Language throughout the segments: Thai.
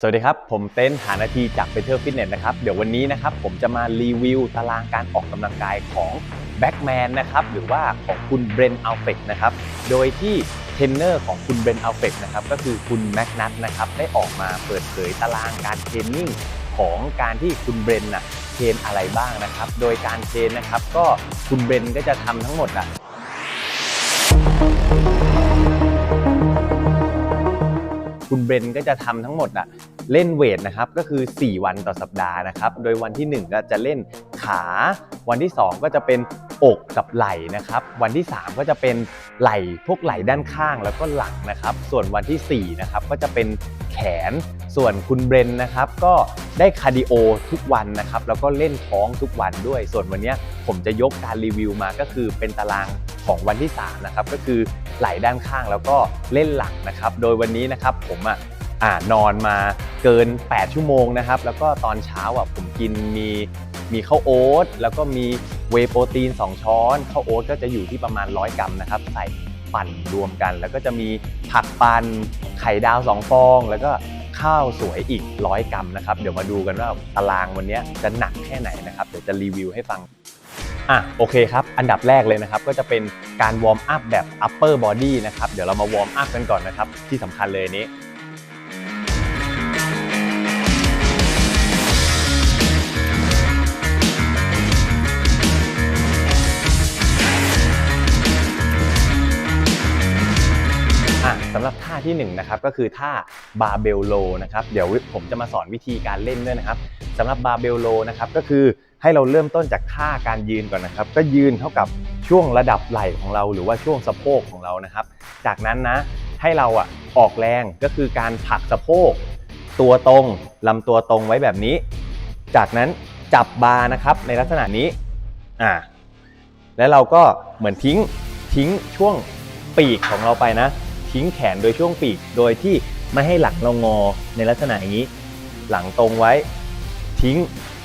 สวัสดีครับ ผมเต้นหานาทีจากเ e เทอร์ฟิตเนสนะครับ เดี๋ยววันนี้นะครับผมจะมารีวิวตารางการออกกำลังกายของแบ็กแมนนะครับ หรือว่าของคุณเบรนอัลเฟกนะครับ โดยที่เทรนเนอร์ของคุณเบรนอัลเฟกนะครับ ก็คือคุณแม็กนัทนะครับ ได้ออกมาเปิดเผยตารางการเทรนนิ่งของการที่คุณเบรนน่ะเทรนอะไรบ้างนะครับ โดยการเทรนนะครับ ก็คุณเบรนก็จะทำทั้งหมดอะคุณเบรนก็จะทำทั้งหมดอะ เล่นเวทนะครับก็คือ 4 วันต่อสัปดาห์นะครับ โดยวันที่ 1 ก็จะเล่นขา วันที่ 2 ก็จะเป็นอกกับไหล่นะครับ วันที่ 3 ก็จะเป็นไหล่พวกไหล่ด้านข้างแล้วก็หลังนะครับ ส่วนวันที่4นะครับก็จะเป็นแขน ส่วนคุณเบรนนะครับก็ได้คาร์ดิโอทุกวันนะครับแล้วก็เล่นท้องทุกวันด้วย ส่วนวันนี้ผมจะยกการรีวิวมาก็คือเป็นตารางของวันที่3นะครับก็คือไหล่ด้านข้างแล้วก็เล่นหลังนะครับ โดยวันนี้นะครับผมอะ อ่านอนมาเกิน 8 ชั่วโมงนะครับ แล้วก็ตอนเช้าอะผมกินมีมีข้าวโอ๊ตแล้วก็มีเวโปรตีน 2 ช้อนข้าวโอ๊ตก็จะอยู่ที่ประมาณ 100 กรัมนะครับ ใส่ปั่นรวมกัน แล้วก็จะมีผักปั่นไข่ดาว 2 ฟอง แล้วก็ข้าวสวยอีก 100 กรัมนะครับ เดี๋ยวมาดูกันว่าตารางวันนี้จะหนักแค่ไหนนะครับ เดี๋ยวจะรีวิวให้ฟังอะโอเคครับ อันดับแรกเลยนะครับ ก็จะเป็นการวอร์มอัพแบบ upper body นะครับ เดี๋ยวเรามาวอร์มอัพกันก่อนนะครับ ที่สำคัญเลยนี้ ที่1นงนะครับก็คือท่าบาเบลโลนะครับเดี๋ยวผมจะมาสอนวิธีการเล่นด้วยนะครับสำหรับบาเบลโลนะครับก็คือให้เราเริ่มต้นจากท่าการยืนก่อนนะครับ ก็ยืนเท่ากับช่วงระดับไหล่ของเรา หรือว่าช่วงสะโพกของเรานะครับ จากนั้นนะให้เราอะออกแรงก็คือการผลักสะโพก ตัวตรงลำตัวตรงไว้แบบนี้ จากนั้นจับบาร์นะครับในลักษณะนี้อ่าแล้วเราก็เหมือนทิ้งทิ้งช่วงปีกของเราไปนะ ทิ้งแขนโดยช่วงปีก โดยที่ไม่ให้หลังเรางอในลักษณะอย่างนี้ หลังตรงไว้ทิ้ง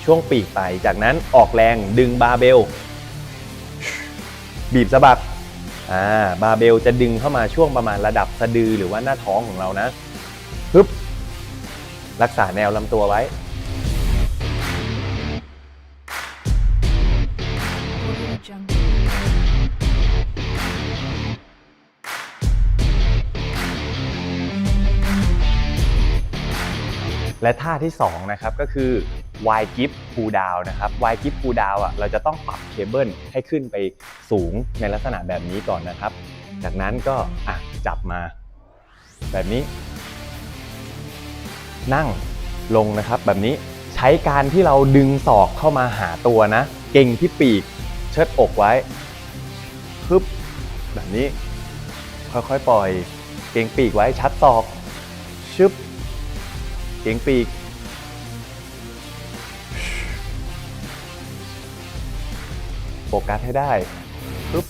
ช่วงปีกไป จากนั้นออกแรงดึงบาเบล บีบสะบักอ่าบาเบลจะดึงเข้ามาช่วงประมาณระดับสะดือหรือว่าหน้าท้องของเรานะฮึบรักษาแนวลำตัวไว้ และท่าที่2นะครับก็คือ Y grip pull down นะครับ Y grip pull down อะเราจะต้องปรับเคเบิลให้ขึ้นไปสูงในลักษณะแบบนี้ก่อนนะครับ จากนั้นก็อะจับมา แบบนี้ นั่งลงนะครับแบบนี้ใช้การที่เราดึงศอกเข้ามาหาตัวนะ เก่งที่ปีกเชิดอกไว้ปึ๊บแบบนี้ ค่อยๆปล่อย เก่งปีกไว้ชัดศอกชึบ เก่งปีก โฟกัสให้ได้ปึ๊บ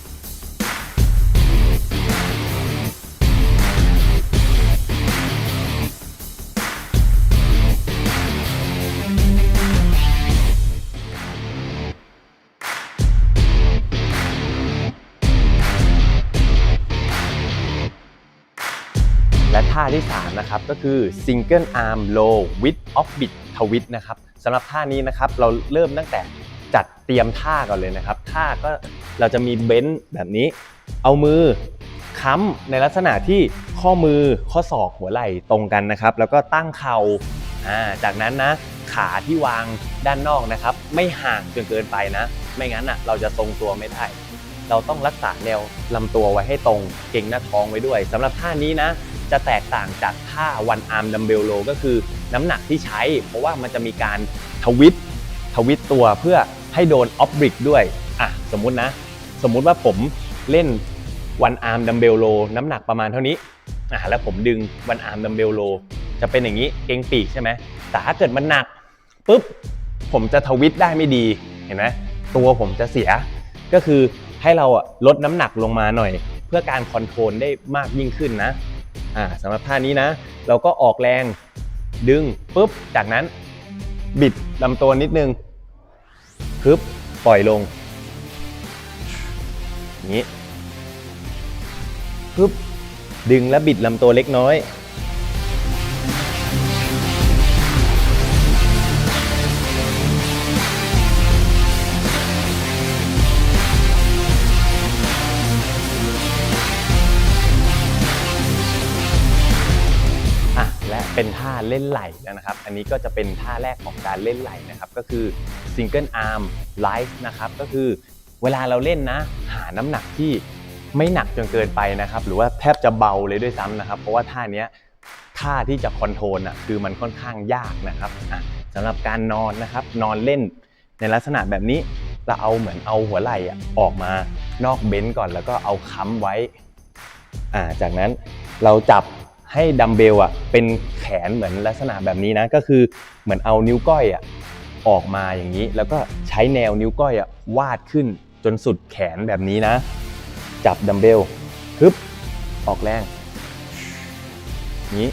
าที่ 3 นะครับ ก็คือ Single Arm Low with Orbit Twist นะครับสำหรับท่านี้นะครับเราเริ่มตั้งแต่จัดเตรียมท่าก่อนเลยนะครับ ท่าก็เราจะมีเบนซ์แบบนี้ เอามือค้ำในลักษณะที่ข้อมือข้อศอกหัวไหล่ตรงกันนะครับ แล้วก็ตั้งเขา่าจากนั้นนะขาที่วางด้านนอกนะครับ ไม่ห่างจนเกินไปนะ ไม่งั้นอะเราจะทรงตัวไม่ได้ เราต้องรักษาแนวลำตัวไว้ให้ตรง เก่งหน้าท้องไว้ด้วยสำหรับท่านี้นะ จะแตกต่างจากท่าวันอาร์มดัมเบลโลก็คือน้ำหนักที่ใช้ เพราะว่ามันจะมีการทวิตทวิตตัวเพื่อให้โดนออฟบริกด้วยอะสมมุตินะ สมมุติว่าผมเล่นวันอาร์มดัมเบลโลน้ำหนักประมาณเท่านี้อะแล้วผมดึงวันอาร์มดัมเบลโลจะเป็นอย่างนี้เก่งปีกใช่ไหมแต่ถ้าเกิดมันหนักปุ๊บผมจะทวิตได้ไม่ดีเห็นไหมตัวผมจะเสียก็คือ ให้เราลดน้ำหนักลงมาหน่อย เพื่อการคอนโทรลได้มากยิ่งขึ้นนะอ่าสำหรับท่านี้นะ เราก็ออกแรงดึงปุ๊บจากนั้นบิดลำตัวนิดนึงปึ๊บปล่อยลงอย่างนี้ปึ๊บดึงและบิดลำตัวเล็กน้อย และเล่นไหล่นะครับ อันนี้ก็จะเป็นท่าแรกของการเล่นไหล่นะครับ ก็คือ Single Arm Life นะครับ ก็คือเวลาเราเล่นนะ หาน้ำหนักที่ไม่หนักจนเกินไปนะครับ หรือว่าแทบจะเบาเลยด้วยซ้ำนะครับ เพราะว่าท่านี้ท่าที่จะคอนโทรลอะคือมันค่อนข้างยากนะครับอะสำหรับการนอนนะครับ นอนเล่นในลักษณะแบบนี้เราเอาเหมือนเอาหัวไหล่อออกมานอกเบนซ์ก่อนแล้วก็เอาค้ำไว้อ่าจากนั้นเราจับ ให้ดัมเบลอะเป็นแขนเหมือนลักษณะแบบนี้นะ ก็คือเหมือนเอานิ้วก้อยอะออกมาอย่างนี้ แล้วก็ใช้แนวนิ้วก้อยอะวาดขึ้นจนสุดแขนแบบนี้นะ จับดัมเบลฮึบออกแรงนี้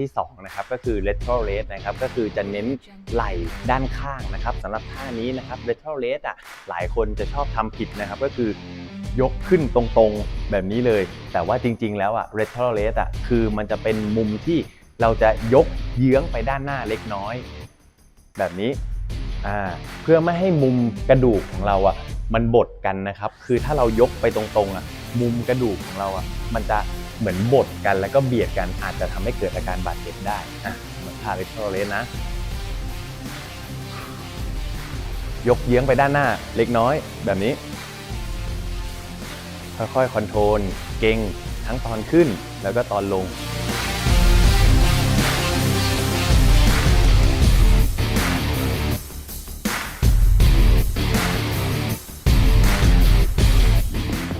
ที่2นะครับก็คือ lateral raise นะครับก็คือจะเน้นไหล่ด้านข้างนะครับสำหรับท่านี้นะครับ lateral raise อะหลายคนจะชอบทำผิดนะครับก็คือยกขึ้นตรงๆแบบนี้เลย แต่ว่าจริงๆแล้วอะ lateral raise อะคือมันจะเป็นมุมที่เราจะยกเยื้องไปด้านหน้าเล็กน้อย แบบนี้เพื่อไม่ให้มุมกระดูกของเราอะมันบดกันนะครับ คือถ้าเรายกไปตรงๆอะมุมกระดูกของเราอะมันจะ เหมือนบดกันแล้วก็เบียดกันอาจจะทำให้เกิดอาการบาดเจ็บได้อะเหมือนพาเลทเทอร์เลสนะ ยกเยื้องไปด้านหน้าเล็กน้อยแบบนี้ ค่อยๆคอนโทรลเก่งทั้งตอนขึ้นแล้วก็ตอนลง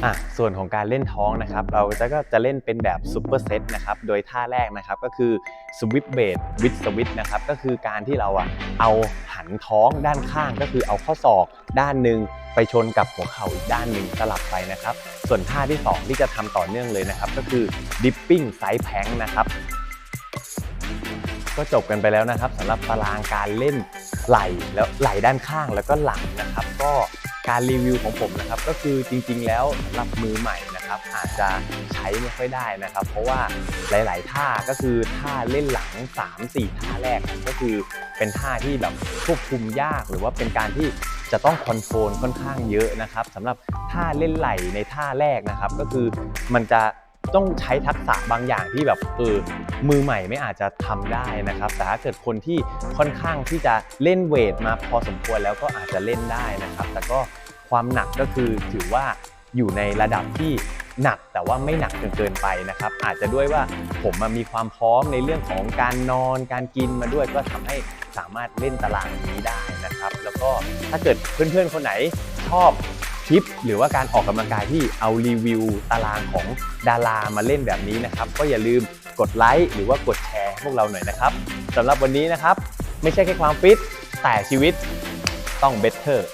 อะส่วนของการเล่นท้องนะครับ เราจะก็จะเล่นเป็นแบบซูเปอร์เซตนะครับ โดยท่าแรกนะครับก็คือสวิ t เบ d วิดสวิตนะครับ ก็คือการที่เราอะเอาหันท้องด้านข้างก็คือเอาข้อศอกด้านหนึ่งไปชนกับหัวเข่าอีกด้านหนึ่งสลับไปนะครับ ส่วนท่าที่ 2 ที่จะทำต่อเนื่องเลยนะครับ ก็คือดิปปิ้งไซส์แพงนะครับก็จบกันไปแล้วนะครับสำหรับตารางการเล่นไหล่แล้วไหล่ด้านข้างแล้วก็หลังนะครับ ก็ การรีวิวของผมนะครับ ก็คือจริง ๆ แล้วสำหรับมือใหม่นะครับ อาจจะใช้ไม่ค่อยได้นะครับ เพราะว่าหลาย ๆ ท่าก็คือท่าเล่นหลัง 3-4 ท่าแรกก็คือเป็นท่าที่แบบควบคุมยากหรือว่าเป็นการที่จะต้องคอนโทรลค่อนข้างเยอะนะครับสำหรับท่าเล่นไหลในท่าแรกนะครับ ก็คือมันจะ ต้องใช้ทักษะบางอย่างที่แบบเออมือใหม่ไม่อาจจะทำได้นะครับแต่ถ้าเกิดคนที่ค่อนข้างที่จะเล่นเวทมาพอสมควรแล้วก็อาจจะเล่นได้นะครับ แต่ก็ความหนักก็คือถือว่าอยู่ในระดับที่หนักแต่ว่าไม่หนักจนเกินไปนะครับ อาจจะด้วยว่าผมมามีความพร้อมในเรื่องของการนอนการกินมาด้วยก็ทำให้สามารถเล่นตารางนี้ได้นะครับ แล้วก็ถ้าเกิดเพื่อนๆคนไหนชอบ คลิป หรือว่าการออกกำลังกายที่เอารีวิวตารางของดารามาเล่นแบบนี้นะครับ ก็อย่าลืมกดไลค์หรือว่ากดแชร์พวกเราหน่อยนะครับสำหรับวันนี้นะครับ ไม่ใช่แค่ความฟิตแต่ชีวิตต้องเบ t เตอร์